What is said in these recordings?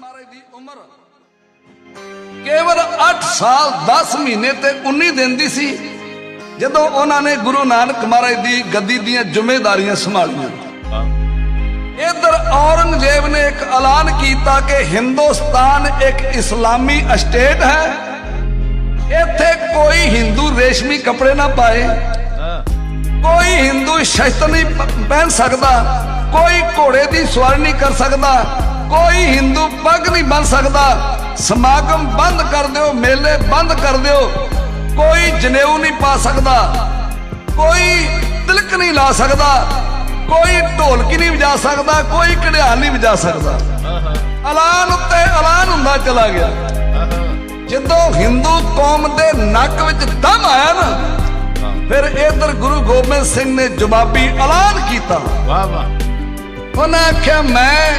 ਮਹਾਰਾਜ ਦੀ ਉਮਰ ਕੇਵਲ 8 ਸਾਲ 10 ਮਹੀਨੇ ਤੇ 19 ਦਿਨ ਦੀ ਸੀ, ਜਦੋਂ ਉਹਨਾਂ ਨੇ ਗੁਰੂ ਨਾਨਕ ਮਹਾਰਾਜ ਦੀ ਗੱਦੀ ਦੀਆਂ ਜ਼ਿੰਮੇਵਾਰੀਆਂ ਸੰਭਾਲੀਆਂ। ਇਧਰ ਔਰੰਗਜ਼ੇਬ ਨੇ ਇੱਕ ਐਲਾਨ ਕੀਤਾ ਕਿ ਹਿੰਦੁਸਤਾਨ ਇੱਕ ਇਸਲਾਮੀ ਸਟੇਟ ਹੈ। ਇੱਥੇ ਕੋਈ ਹਿੰਦੂ ਰੇਸ਼ਮੀ ਕੱਪੜੇ ਨਾ ਪਾਏ। ਕੋਈ ਹਿੰਦੂ ਸ਼ਸਤਰ ਨਹੀਂ ਪਹਿਨ ਸਕਦਾ। ਕੋਈ ਘੋੜੇ ਦੀ ਸਵਾਰੀ ਨਹੀਂ ਕਰ ਸਕਦਾ। ਕੋਈ ਹਿੰਦੂ ਪੱਗ ਨਹੀਂ ਬੰਨ ਸਕਦਾ। ਸਮਾਗਮ ਬੰਦ ਕਰ ਦਿਓ ਮੇਲੇ ਬੰਦ ਕਰ ਦਿਓ। ਕੋਈ ਜਨੇਊ ਨਹੀਂ ਪਾ ਸਕਦਾ। ਕੋਈ ਤਿਲਕ ਨਹੀਂ ਲਾ ਸਕਦਾ। ਕੋਈ ਢੋਲਕੀ ਨਹੀਂ ਵਜਾ ਸਕਦਾ। ਕੋਈ ਘੜਿਆਲ ਨਹੀਂ ਵਜਾ ਸਕਦਾ। ਐਲਾਨ ਉੱਤੇ ਐਲਾਨ ਹੁੰਦਾ ਚਲਾ ਗਿਆ। ਜਦੋਂ ਹਿੰਦੂ ਕੌਮ ਦੇ ਨੱਕ ਵਿੱਚ ਦਮ ਆਇਆ ਨਾ ਫਿਰ ਇਧਰ ਗੁਰੂ ਗੋਬਿੰਦ ਸਿੰਘ ਨੇ ਜਵਾਬੀ ਐਲਾਨ ਕੀਤਾ। ਵਾਹ ਵਾਹ। ਉਹਨੇ ਆਖਿਆ ਮੈਂ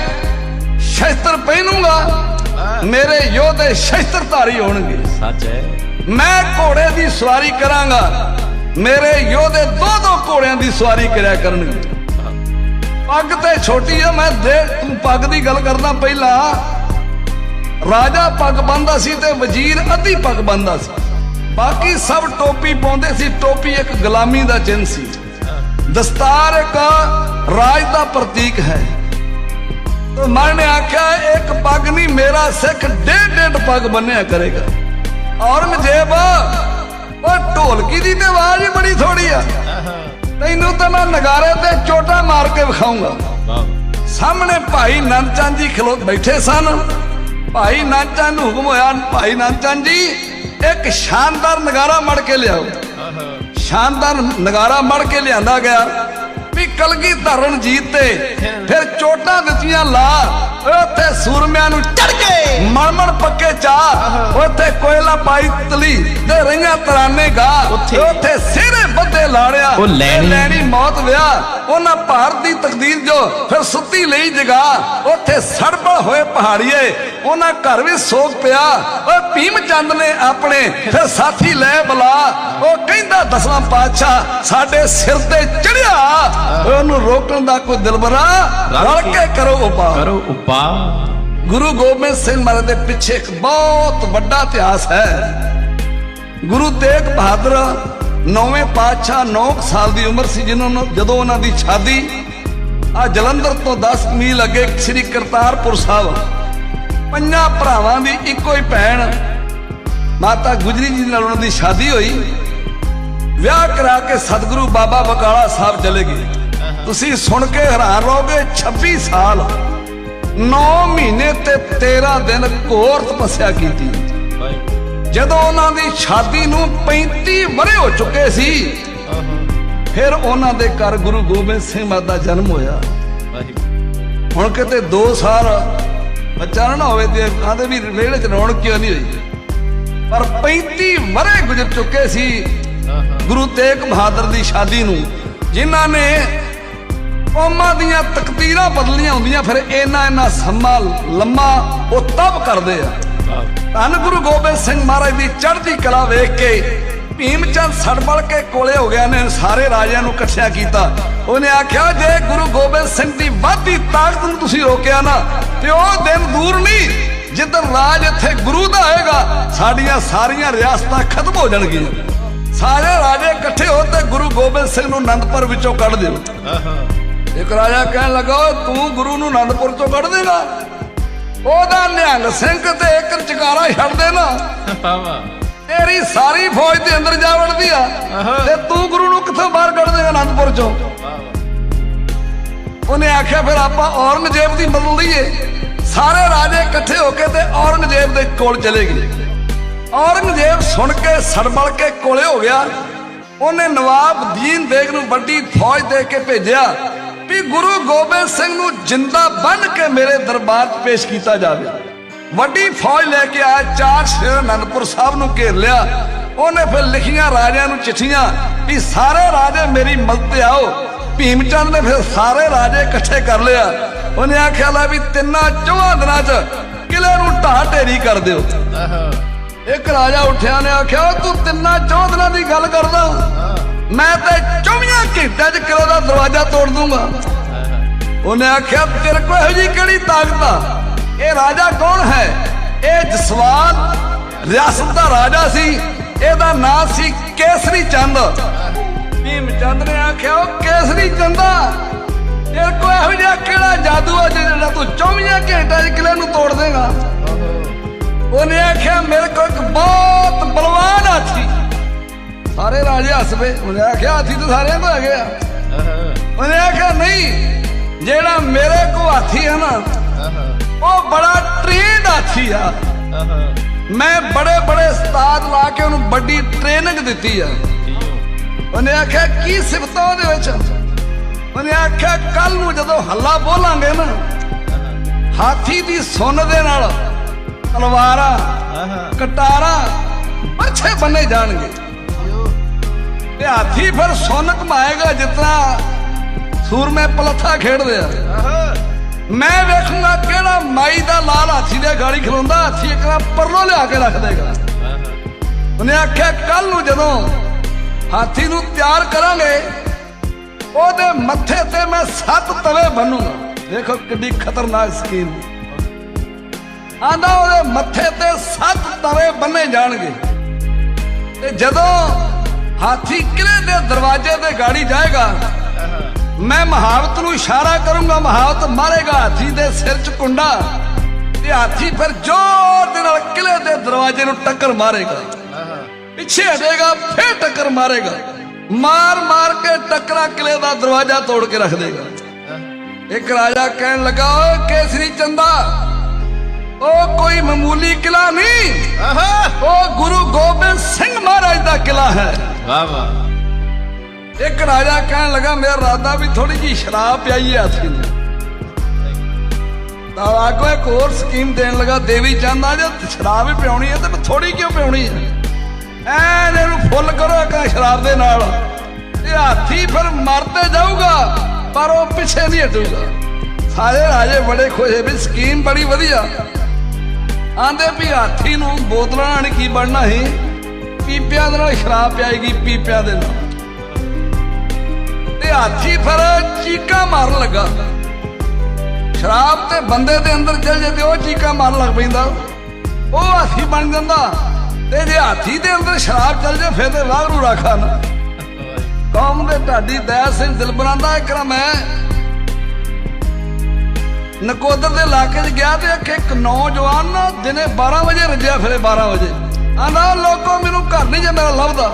ਸ਼ਸਤਰ ਪਹਿਨੂੰਗਾ ਮੇਰੇ ਯੋਧੇ ਸ਼ਸਤਰਧਾਰੀ ਹੋਣਗੇ। ਸੱਚ ਹੈ। ਮੈਂ ਘੋੜੇ ਦੀ ਸਵਾਰੀ ਕਰਾਂਗਾ ਮੇਰੇ ਯੋਧੇ ਦੋ ਦੋ ਘੋੜਿਆਂ ਦੀ ਸਵਾਰੀ ਕਰਿਆ ਕਰਨਗੇ। ਪੱਗ ਤੇ ਛੋਟੀ ਆ ਮੈਂ ਦੇ ਤੂੰ ਪੱਗ ਦੀ ਗੱਲ ਕਰਦਾ ਪਹਿਲਾਂ। ਰਾਜਾ ਪੱਗ ਬੰਨਦਾ ਸੀ ਤੇ ਵਜ਼ੀਰ ਅੱਧੀ ਪੱਗ ਬੰਨਦਾ ਸੀ। ਬਾਕੀ ਸਭ ਟੋਪੀ ਪਾਉਂਦੇ ਸੀ ਟੋਪੀ ਇੱਕ ਗੁਲਾਮੀ ਦਾ ਚਿੰਨ੍ਹ ਸੀ। ਦਸਤਾਰ ਇੱਕ ਰਾਜ ਦਾ ਪ੍ਰਤੀਕ ਹੈ। ਮਨ ਨੇ ਆਖਿਆ, ਇੱਕ ਪੱਗ ਨਹੀਂ, ਮੇਰਾ ਸਿੱਖ ਡੇਢ ਡੇਢ ਪੱਗ ਬੰਨਿਆ ਕਰੇਗਾ। ਔਰੰਗਜ਼ੇਬ ਉਹ ਢੋਲਕੀ ਦੀ ਤੇ ਆਵਾਜ਼ ਹੀ ਬੜੀ ਥੋੜੀ ਆ। ਤੈਨੂੰ ਤਾਂ ਮੈਂ ਨਗਾਰੇ ਤੇ ਚੋਟਾ ਮਾਰ ਕੇ ਵਿਖਾਉਂਗਾ ਸਾਹਮਣੇ ਭਾਈ ਨੰਦਚੰਦ ਜੀ ਖਲੋ ਬੈਠੇ ਸਨ। ਭਾਈ ਨੰਦਚੰਦ ਨੂੰ ਹੁਕਮ ਹੋਇਆ, ਭਾਈ ਨੰਦਚੰਦ ਜੀ, ਇੱਕ ਸ਼ਾਨਦਾਰ ਨਗਾਰਾ ਮੜ ਕੇ ਲਿਆਓ। ਸ਼ਾਨਦਾਰ ਨਗਾਰਾ ਮੜ ਕੇ ਲਿਆਂਦਾ ਗਿਆ। ਵੀ ਕਲਗੀ ਧਰਨ ਜੀਤ ਤੇ ਫਿਰ ਚੋਟਾਂ ਦਿੱਤੀਆਂ ਲਾ। ਉੱਥੇ ਸੂਰਮਿਆਂ ਨੂੰ ਚੜ ਕੇ ਮਣਮਣ ਪੱਕੇ ਚਾ ਉੱਥੇ ਕੋਇਲਾ ਪਾਈ ਤਲੀ ਤੇ ਰਹੀਆਂ ਤਰਾਨੇ ਗਾ ਉੱਥੇ- ਸਿਹਰੇ ਬੱਦੇ ਲਾੜਿਆ। ਉਹ ਲੈਣੀ- ਮੌਤ ਵਿਆਹ। ਉਹਨਾਂ ਭਾਰਤ ਦੀ ਤਕਦੀਰ ਜੋ ਫਿਰ ਸੁੱਤੀ ਲਈ ਜਗਾ ਉੱਥੇ ਸੜਬੜ ਹੋਏ ਪਹਾੜੀਏ। ਉਹਨਾਂ ਘਰ ਵੀ ਸੋਗ ਪਿਆ। ਓਏ ਭੀਮ ਚੰਦ ਨੇ ਆਪਣੇ ਫਿਰ ਸਾਥੀ ਲੈ ਬੁਲਾ। ਉਹ ਕਹਿੰਦਾ ਦਸਵਾਂ ਪਾਤਸ਼ਾਹ ਸਾਡੇ ਸਿਰ ਤੇ ਚੜਿਆ ਉਹਨੂੰ ਰੋਕਣ ਦਾ ਕੋਈ ਦਿਲਬਰਾ ਰਲ ਕੇ ਕਰੋ ਉਪਾਅ। ਕਰੋ ਉਪਾ ਗੁਰੂ ਗੋਬਿੰਦ ਸਿੰਘ ਮਹਾਰਾਜ ਦੇ ਪਿੱਛੇ ਇੱਕ ਬਹੁਤ ਵੱਡਾ ਇਤਿਹਾਸ ਹੈ। ਗੁਰੂ ਤੇਗ ਬਹਾਦਰ ਨੌਵੇਂ ਪਾਤਸ਼ਾਹ 9 ਸਾਲ ਦੀ ਉਮਰ ਸੀ ਜਿਨ੍ਹਾਂ ਨੂੰ ਜਦੋਂ ਉਹਨਾਂ ਦੀ ਛਾਦੀ ਆ ਜਲੰਧਰ ਤੋਂ 10 ਮੀਲ ਅੱਗੇ ਸ੍ਰੀ ਕਰਤਾਰਪੁਰ ਸਾਹਿਬ ਪੰਜਾਂ ਭਰਾਵਾਂ ਦੀ ਇੱਕੋ ਹੀ ਭੈਣ ਮਾਤਾ ਗੁਜਰੀ ਜੀ ਨਾਲ ਉਹਨਾਂ ਦੀ ਸ਼ਾਦੀ ਹੋਈ। ਵਿਆਹ ਕਰਾ ਕੇ ਸਤਿਗੁਰੂ ਬਾਬਾ ਬਕਾਲਾ ਸਾਹਿਬ ਚਲੇ ਗਏ। ਤੁਸੀਂ ਸੁਣ ਕੇ ਹੈਰਾਨ ਰਹੋਗੇ 26 ਸਾਲ 9 ਮਹੀਨੇ ਤੇ 13 ਦਿਨ ਘੋਰ ਤਪੱਸਿਆ ਕੀਤੀ। ਜਦੋਂ ਉਹਨਾਂ ਦੀ ਸ਼ਾਦੀ ਨੂੰ 35 ਵਰੇ ਹੋ ਚੁੱਕੇ ਸੀ, ਫਿਰ ਉਹਨਾਂ ਦੇ ਘਰ ਗੁਰੂ ਗੋਬਿੰਦ ਸਿੰਘ ਮਹਾਰਾਜ ਦਾ ਜਨਮ ਹੋਇਆ। ਹੁਣ ਕਿਤੇ 2 ਸਾਲ ਬੱਚਾ ਨਾ ਹੋਵੇ ਤੇ ਕਾਹਦੇ ਵੀ ਵਿਹੜੇ 'ਚ ਰੌਣਕ ਕਿਉਂ ਨਹੀਂ ਹੋਈ? ਪਰ 35 ਵਰੇ ਗੁਜ਼ਰ ਚੁੱਕੇ ਸੀ ਗੁਰੂ ਤੇਗ ਬਹਾਦਰ ਦੀ ਸ਼ਾਦੀ ਨੂੰ, ਜਿਨ੍ਹਾਂ ਨੇ ਕੌਮਾਂ ਦੀਆਂ ਤਕਦੀਰਾਂ ਬਦਲੀਆਂ ਹੁੰਦੀਆਂ, ਫਿਰ ਇਹਨਾਂ ਇਹਨਾਂ ਸਮਾਂ ਲੰਮਾ ਉਹ ਤਬ ਕਰਦੇ ਆ। ਧੰਨ ਗੁਰੂ ਗੋਬਿੰਦ ਸਿੰਘ ਮਹਾਰਾਜ ਦੀ ਚੜ੍ਹਦੀ ਕਲਾ ਵੇਖ ਕੇ ਭੀਮ ਚੰਦ ਸੜਬੜ ਕੇ ਕੋਲੇ ਹੋ ਗਿਆ ਨੇ, ਸਾਰੇ ਰਾਜਿਆਂ ਨੂੰ ਇਕੱਠਿਆ ਕੀਤਾ। ਉਹਨੇ ਆਖਿਆ, ਜੇ ਗੁਰੂ ਗੋਬਿੰਦ ਸਿੰਘ ਦੀ ਵਾਧੀ ਤਾਕਤ ਨੂੰ ਤੁਸੀਂ ਰੋਕਿਆ ਨਾ, ਤੇ ਉਹ ਦਿਨ ਦੂਰ ਨਹੀਂ, ਜਿੱਦਣ ਰਾਜ ਇੱਥੇ ਗੁਰੂ ਦਾ ਆਏਗਾ ਸਾਡੀਆਂ ਸਾਰੀਆਂ ਰਿਆਸਤਾਂ ਖਤਮ ਹੋ ਜਾਣਗੀਆਂ। ਸਾਰੇ ਰਾਜੇ ਇਕੱਠੇ ਹੋ ਤੇ ਗੁਰੂ ਗੋਬਿੰਦ ਸਿੰਘ ਨੂੰ ਅਨੰਦਪੁਰ ਵਿੱਚੋਂ ਕੱਢ ਦਿਓ। ਇੱਕ ਰਾਜਾ ਕਹਿਣ ਲੱਗਾ "ਓਏ ਤੂੰ ਗੁਰੂ ਨੂੰ ਆਨੰਦਪੁਰ ਤੋਂ ਕੱਢ ਦੇਗਾ ਉਹਦਾ ਨਿਹੰਗ ਸਿੰਘ ਤੇ ਇੱਕ ਚਕਾਰਾ ਛੱਡ ਦੇ ਨਾ ਤੇਰੀ ਸਾਰੀ ਫੌਜ ਦੇ ਅੰਦਰ ਜਾ ਵੜਦੀ ਆ। ਤੇ ਤੂੰ ਗੁਰੂ ਨੂੰ ਕਿੱਥੋਂ ਬਾਹਰ ਕੱਢ ਦੇਗਾ ਆਨੰਦਪੁਰ ਚੋਂ? ਉਹਨੇ ਆਖਿਆ ਫਿਰ ਆਪਾਂ ਔਰੰਗਜ਼ੇਬ ਦੀ ਮਦਦ ਲਈਏ। ਸਾਰੇ ਰਾਜੇ ਇਕੱਠੇ ਹੋ ਕੇ ਤੇ ਔਰੰਗਜ਼ੇਬ ਦੇ ਕੋਲ ਚਲੇ ਗਏ। ਔਰੰਗਜ਼ੇਬ ਸੁਣ ਕੇ ਸੜਬੜ ਕੇ ਕੋਲੇ ਹੋ ਗਿਆ। ਉਹਨੇ ਨਵਾਬ ਦੀਨ ਬੇਗ ਨੂੰ ਵੱਡੀ ਫੌਜ ਦੇ ਕੇ ਭੇਜਿਆ। ਵੀ ਗੁਰੂ ਗੋਬਿੰਦ ਸਿੰਘ ਨੂੰ ਜਿੰਦਾ ਬੰਨ ਕੇ ਮੇਰੇ ਦਰਬਾਰ 'ਚ ਪੇਸ਼ ਕੀਤਾ ਜਾਵੇ। ਵੱਡੀ ਫੌਜ ਲੈ ਕੇ ਆਇਆ ਚਾਰ ਸ਼ੇਰ ਅਨੰਦਪੁਰ ਸਾਹਿਬ ਨੂੰ ਘੇਰ ਲਿਆ। ਉਹਨੇ ਫਿਰ ਲਿਖੀਆਂ ਰਾਜਿਆਂ ਨੂੰ ਚਿੱਠੀਆਂ ਵੀ ਸਾਰੇ ਰਾਜੇ ਮੇਰੀ ਮਦਦ ਤੇ ਆਓ। ਭੀਮ ਚੰਦ ਨੇ ਫਿਰ ਸਾਰੇ ਰਾਜੇ ਇਕੱਠੇ ਕਰ ਲਿਆ। ਉਹਨੇ ਆਖਿਆ ਲੈ ਵੀ ਤਿੰਨਾਂ ਚੌਹਾਂ ਦਿਨਾਂ 'ਚ ਕਿਲੇ ਨੂੰ ਢਾਹ ਢੇਰੀ ਕਰ ਦਿਓ। ਇੱਕ ਰਾਜਾ ਉੱਠਿਆ ਨੇ ਆਖਿਆ ਤੂੰ ਤਿੰਨਾਂ ਚੌਂ ਦਿਨਾਂ ਦੀ ਗੱਲ ਕਰਦਾ। ਮੈਂ ਤੇ 24 ਘੰਟਿਆਂ 'ਚ ਕਿਲੋ ਦਾ ਦਰਵਾਜ਼ਾ ਤੋੜ ਦੂੰਗਾ। ਉਹਨੇ ਆਖਿਆ, ਤੇਰੇ ਕੋਲ ਇਹੋ ਜੀ ਕਿਹੜੀ ਤਾਕਤ ਆ? ਇਹ ਰਾਜਾ ਕੌਣ ਹੈ? ਇਹ ਜਸਵਾਲ? ਰਿਆਸਤ ਦਾ ਰਾਜਾ ਸੀ। ਇਹਦਾ ਨਾਂ ਸੀ ਕੇਸਰੀ ਚੰਦ। ਭੀਮ ਚੰਦ ਨੇ ਆਖਿਆ, ਉਹ ਕੇਸਰੀ ਚੰਦਾ ਤੇਰੇ ਕੋਲ ਇਹੋ ਜਿਹਾ ਕਿਹੜਾ ਜਾਦੂ ਆ ਜਿਹੜਾ ਤੂੰ 24 ਘੰਟਿਆਂ 'ਚ ਕਿਲੇ ਨੂੰ ਤੋੜ ਦੇਗਾ? ਉਹਨੇ ਆਖਿਆ, ਮੇਰੇ ਕੋਲ ਇੱਕ ਬਹੁਤ ਬਲਵਾਨ ਸਾਰੇ ਰਾਜੇ ਹੱਸ ਪਏ। ਉਹਨੇ ਆਖਿਆ ਹਾਥੀ ਤਾਂ ਸਾਰਿਆਂ ਕੋਲ ਹੈਗੇ ਆ। ਉਹਨੇ ਆਖਿਆ ਨਹੀਂ ਜਿਹੜਾ ਮੇਰੇ ਕੋਲ ਹਾਥੀ ਹੈ ਨਾ ਉਹ ਬੜਾ ਟ੍ਰੇਨਡ ਹਾਥੀ ਆ। ਮੈਂ ਬੜੇ ਬੜੇ ਉਸਤਾਦ ਲਾ ਕੇ ਉਹਨੂੰ ਵੱਡੀ ਟ੍ਰੇਨਿੰਗ ਦਿੱਤੀ ਆ। ਉਹਨੇ ਆਖਿਆ ਕੀ ਸਿਫਤਾਂ ਉਹਦੇ ਵਿੱਚ? ਉਹਨੇ ਆਖਿਆ ਕੱਲ ਨੂੰ ਜਦੋਂ ਹੱਲਾ ਬੋਲਾਂਗੇ ਨਾ ਹਾਥੀ ਦੀ ਸੁੰਨ ਦੇ ਨਾਲ ਤਲਵਾਰਾਂ ਕਟਾਰਾਂ ਪਰਛੇ ਬੰਨੇ ਜਾਣਗੇ। ਤੇ ਹਾਥੀ ਫਿਰ ਸੁੰਨ ਕਮਾਏਗਾ ਜਿਤਨਾ ਸੂਰਮੇ ਪਲੱਥਾ ਖੇਡਦੇ ਆ। ਮੈਂ ਵੇਖੂੰਗਾ ਕਿਹੜਾ ਮਾਈ ਦਾ ਲਾਲ ਹਾਥੀ ਦੇ ਗਾੜੀ ਖਲੋਂਦਾ, ਹਾਥੀ ਇੱਕ ਪਰਲੋ ਲਿਆ ਕੇ ਰੱਖ ਦੇਗਾ। ਉਹਨੇ ਆਖਿਆ ਕੱਲ ਨੂੰ ਜਦੋਂ ਹਾਥੀ ਨੂੰ ਤਿਆਰ ਕਰਾਂਗੇ, ਉਹਦੇ ਮੱਥੇ ਤੇ ਮੈਂ ਸੱਤ ਤਵੇ ਬੰਨੂਗਾ। ਦੇਖੋ ਕਿੰਨੀ ਖਤਰਨਾਕ ਸਕੀਮ। ਆਂਦਾ ਉਹਦੇ ਮੱਥੇ ਤੇ ਸੱਤ ਤਵੇ ਬੰਨੇ ਜਾਣਗੇ। ਤੇ ਜਦੋਂ ਹਾਥੀ ਕਿਲੇ ਦੇ ਦਰਵਾਜ਼ੇ ਤੇ ਗਾੜੀ ਜਾਏਗਾ। ਮੈਂ ਮਹਾਵਤ ਨੂੰ ਇਸ਼ਾਰਾ ਕਰੂੰਗਾ ਮਹਾਵਤ ਮਾਰੇਗਾ ਹਾਥੀ ਦੇ ਸਿਰ 'ਚ ਕੁੰਡਾ ਤੇ ਹਾਥੀ ਫਿਰ ਜ਼ੋਰ ਦੇ ਨਾਲ ਕਿਲੇ ਦੇ ਦਰਵਾਜ਼ੇ ਨੂੰ ਟੱਕਰ ਮਾਰੇਗਾ। ਪਿੱਛੇ ਹਟੇਗਾ ਫਿਰ ਟੱਕਰ ਮਾਰੇਗਾ। ਮਾਰ ਮਾਰ ਕੇ ਟੱਕਰਾ ਕਿਲੇ ਦਾ ਦਰਵਾਜ਼ਾ ਤੋੜ ਕੇ ਰੱਖ ਦੇਗਾ। ਇੱਕ ਰਾਜਾ ਕਹਿਣ ਲੱਗਾ ਓਏ ਕੇਸਰੀ ਚੰਦਾ ਉਹ ਕੋਈ ਮਾਮੂਲੀ ਕਿਲਾ ਨਹੀਂ। ਉਹ ਗੁਰੂ ਗੋਬਿੰਦ ਸਿੰਘ ਮਹਾਰਾਜ ਦਾ ਕਿਲਾ ਹੈ। ਵਾਹ ਵਾਹ ਇੱਕ ਰਾਜਾ ਕਹਿਣ ਲੱਗਾ, ਮੇਰਾ ਰਾਦਾ ਵੀ ਥੋੜੀ ਜੀ ਸ਼ਰਾਬ ਪਿਆਈ ਹੈ ਹਾਥੀ ਤਾਂ ਆਗੋ ਇੱਕ ਹੋਰ ਸਕੀਮ ਦੇਣ ਲੱਗਾ, ਦੇਵੀ ਚੰਦਾ ਜੇ, ਸ਼ਰਾਬ ਹੀ ਪਿਆਉਣੀ ਹੈ ਤੇ ਥੋੜੀ ਕਿਉਂ ਪਿਆਉਣੀ ਹੈ ਐਨ ਇਹਨੂੰ ਫੁੱਲ ਕਰੋ ਇੱਕ ਸ਼ਰਾਬ ਦੇ ਨਾਲ। ਇਹ ਹਾਥੀ ਫਿਰ ਮਰਦੇ ਜਾਊਗਾ, ਪਰ ਉਹ ਪਿੱਛੇ ਨਹੀਂ ਹਟੂਗਾ। ਸਾਰੇ ਰਾਜੇ ਬੜੇ ਖੁਸ਼ ਵੀ ਸਕੀਮ ਬੜੀ ਵਧੀਆ। ਆਂਦੇ ਵੀ ਹਾਥੀ ਨੂੰ ਬੋਤਲਾਂ ਨਾਲ ਕੀ ਬਣਨਾ ਸੀ? ਪੀਪਿਆਂ ਦੇ ਨਾਲ ਸ਼ਰਾਬ ਪਿਆਏਗੀ, ਪੀਪਿਆਂ ਦੇ ਨਾਲ। ਤੇ ਹਾਥੀ ਫਿਰ ਚੀਕਾ ਮਾਰਨ ਲੱਗਾ। ਸ਼ਰਾਬ ਤੇ ਬੰਦੇ ਦੇ ਅੰਦਰ ਚਲ ਜੇ ਤੇ ਉਹ ਚੀਕਾ ਮਾਰਨ ਲੱਗ ਪੈਂਦਾ। ਉਹ ਹਾਥੀ ਬਣ ਜਾਂਦਾ ਤੇ ਜੇ ਹਾਥੀ ਦੇ ਅੰਦਰ ਸ਼ਰਾਬ ਚਲ ਜੇ, ਫਿਰ ਤੇ ਵਾਗਰੂ ਰਾਖਾ ਨਾ ਕੌਮ ਦੇ ਢਾਡੀ ਦਇਆ ਸਿੰਘ ਦਿਲ ਬਣਾਉਂਦਾ, ਇੱਕ ਨਾ ਮੈਂ ਨਕੋਦਰ ਦੇ ਇਲਾਕੇ 'ਚ ਗਿਆ ਤੇ ਇੱਕ ਨੌਜਵਾਨ ਨਾ ਦਿਨੇ 12 ਵਜੇ ਰੱਜਿਆ, ਫਿਰੇ 12 ਵਜੇ। ਆਂਦਾ ਲੋਕੋ, ਮੈਨੂੰ ਘਰ ਨਹੀਂ ਜੇ ਮੇਰਾ ਲੱਭਦਾ।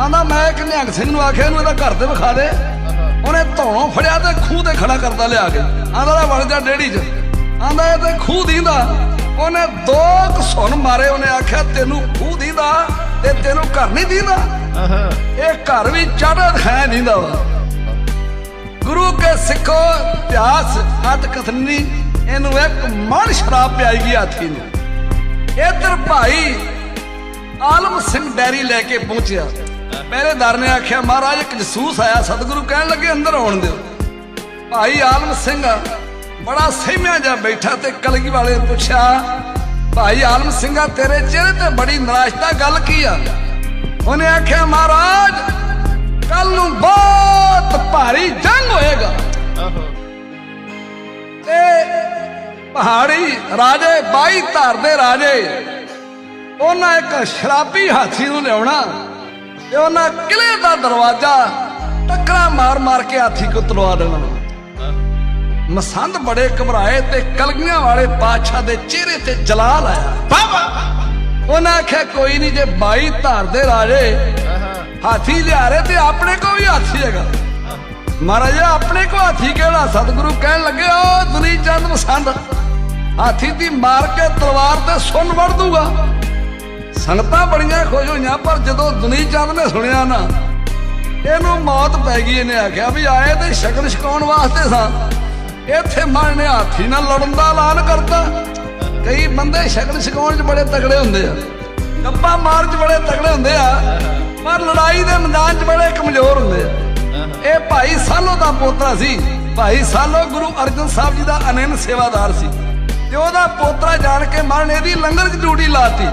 ਆਂਦਾ, ਮੈਂ ਇੱਕ ਨਿਹੰਗ ਸਿੰਘ ਨੂੰ ਆਖਿਆ, ਇਹਨੂੰ ਇਹਦਾ ਘਰ ਤੇ ਵਿਖਾ ਦੇ। ਉਹਨੇ ਧੌਣੋਂ ਫੜਿਆ ਤੇ ਖੂਹ ਤੇ ਖੜਾ ਕਰਦਾ ਲਿਆ ਕੇ। ਆਂਦਾ ਵੜ ਜਾ ਡੇੜੀ 'ਚ। ਆਂਦਾ, ਇਹ ਤੇ ਖੂਹ ਦੀਂਦਾ। ਉਹਨੇ ਦੋ ਘਸੁਣ ਮਾਰੇ, ਉਹਨੇ ਆਖਿਆ, ਤੈਨੂੰ ਖੂਹ ਦੀਂਦਾ ਤੇ ਤੈਨੂੰ ਘਰ ਨਹੀਂ ਦੀਂਦਾ। ਇਹ ਘਰ ਵੀ ਚੜ੍ਹ ਦਿਖਾਇਆ ਦਿੰਦਾ ਵਾ ਗੁਰੂ ਕੇ ਸਿੱਖੋ ਇਤਿਹਾਸ ਅਤ ਕਥਨੀ, ਇਹਨੂੰ ਇੱਕ ਮਨ ਸ਼ਰਾਬ ਪਿਆਈ ਗਈ ਹਾਥੀ ਨੂੰ। ਇਧਰ ਭਾਈ ਆਲਮ ਸਿੰਘ ਡੈਰੀ ਲੈ ਕੇ ਪਹੁੰਚਿਆ। ਪਹਿਰੇਦਾਰ ਨੇ ਆਖਿਆ ਮਹਾਰਾਜ ਇੱਕ ਜਸੂਸ ਆਇਆ ਸਤਿਗੁਰੂ ਕਹਿਣ ਲੱਗੇ ਅੰਦਰ ਆਉਣ ਦਿਓ। ਭਾਈ ਆਲਮ ਸਿੰਘ ਬੜਾ ਸਹਿਮਿਆ ਜਾ ਬੈਠਾ ਤੇ ਕਲਗੀ ਵਾਲੇ ਪੁੱਛਿਆ ਭਾਈ ਆਲਮ ਸਿੰਘਾ ਤੇਰੇ ਚਿਹਰੇ ਤੇ ਬੜੀ ਨਿਰਾਸ਼ਤਾ ਗੱਲ ਕੀ ਆ? ਉਹਨੇ ਆਖਿਆ ਮਹਾਰਾਜ ਕੱਲ ਨੂੰ ਬਹੁਤ ਭਾਰੀ ਜੰਗ ਹੋਏਗਾ। ਤੇ ਪਹਾੜੀ ਰਾਜੇ 22 ਧਰ ਦੇ ਰਾਜੇ ਉਹਨਾਂ ਇੱਕ ਸ਼ਰਾਬੀ ਹਾਥੀ ਨੂੰ ਲਿਆਉਣਾ ਤੇ ਉਹਨਾਂ ਕਿਲੇ ਦਾ ਦਰਵਾਜ਼ਾ ਟੱਕਰਾ ਮਾਰ ਮਾਰ ਕੇ ਹਾਥੀ ਕੋ ਤਲਵਾ ਦੇਣਾ। ਮਸੰਦ ਬੜੇ ਘਬਰਾਏ ਤੇ ਕਲਗੀਆਂ ਵਾਲੇ ਬਾਦਸ਼ਾਹ ਦੇ ਚਿਹਰੇ ਤੇ ਜਲਾਲ ਆਇਆ। ਬਾਬਾ ਉਹਨਾਂ ਆਖਿਆ, ਕੋਈ ਨਹੀਂ ਜੇ 22 ਧਰ ਦੇ ਰਾਜੇ, ਹਾਥੀ ਲਿਆ ਰਹੇ ਤੇ ਆਪਣੇ ਕੋ ਵੀ ਹਾਥੀ ਹੈਗਾ। ਮਹਾਰਾਜ, ਆਪਣੇ ਕੋ ਹਾਥੀ ਕਿਹੜਾ? ਸਤਿਗੁਰੂ ਕਹਿਣ ਲੱਗੇ ਉਹ ਦੁਨੀ ਚੰਦ ਮਸੰਦ, ਹਾਥੀ ਦੀ ਮਾਰ ਕੇ ਤਲਵਾਰ ਤੇ ਸੁਣ ਵੜ ਦੂਗਾ। ਸੰਗਤਾਂ ਬੜੀਆਂ ਖੁਸ਼ ਹੋਈਆਂ, ਪਰ ਜਦੋਂ ਦੁਨੀ ਚੰਦ ਨੇ ਸੁਣਿਆ ਨਾ, ਇਹਨੂੰ ਮੌਤ ਪੈ ਗਈ, ਇਹਨੇ ਆਖਿਆ ਵੀ ਆਏ ਤੇ ਸ਼ਕਲ ਛਕਾਉਣ ਵਾਸਤੇ ਸਾਂ। ਇੱਥੇ ਮਨ ਨੇ ਹਾਥੀ ਨਾਲ ਲੜਨ ਦਾ ਐਲਾਨ ਕਰਤਾ। ਕਈ ਬੰਦੇ ਸ਼ਕਲ ਛਕਾਉਣ 'ਚ ਬੜੇ ਤਗੜੇ ਹੁੰਦੇ ਆ, ਗੱਪਾਂ ਮਾਰ 'ਚ ਬੜੇ ਤਗੜੇ ਹੁੰਦੇ ਆ, ਪਰ ਲੜਾਈ ਦੇ ਮੈਦਾਨ 'ਚ ਬੜੇ ਕਮਜ਼ੋਰ ਹੁੰਦੇ ਆ। ਇਹ ਭਾਈ ਸਾਲੋ ਦਾ ਪੋਤਰਾ ਸੀ। ਭਾਈ ਸਾਲੋ ਗੁਰੂ ਅਰਜਨ ਸਾਹਿਬ ਜੀ ਦਾ ਅਨੰਨ ਸੇਵਾਦਾਰ ਸੀ। ਤੇ ਉਹਦਾ ਪੋਤਰਾ ਜਾਣ ਕੇ ਮਨ ਇਹਦੀ ਲੰਗਰ 'ਚ ਡਿਊਟੀ ਲਾਤੀ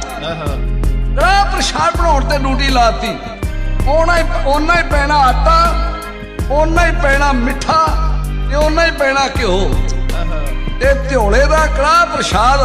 ਰਾਹ ਪ੍ਰਸ਼ਾਦ ਬਣਾਉਣ ਤੇ ਡਿਊਟੀ ਲਾਤੀ। ਉਹਨਾਂ ਹੀ ਉਹਨਾਂ ਹੀ ਪੈਣਾ ਆਟਾ, ਉਹਨਾਂ ਹੀ ਪੈਣਾ ਮਿੱਠਾ ਤੇ ਉਹਨਾਂ ਹੀ ਪੈਣਾ ਘਿਓ। ਇਹ ਝੋਲੇ ਦਾ ਕੜਾ ਪ੍ਰਸ਼ਾਦ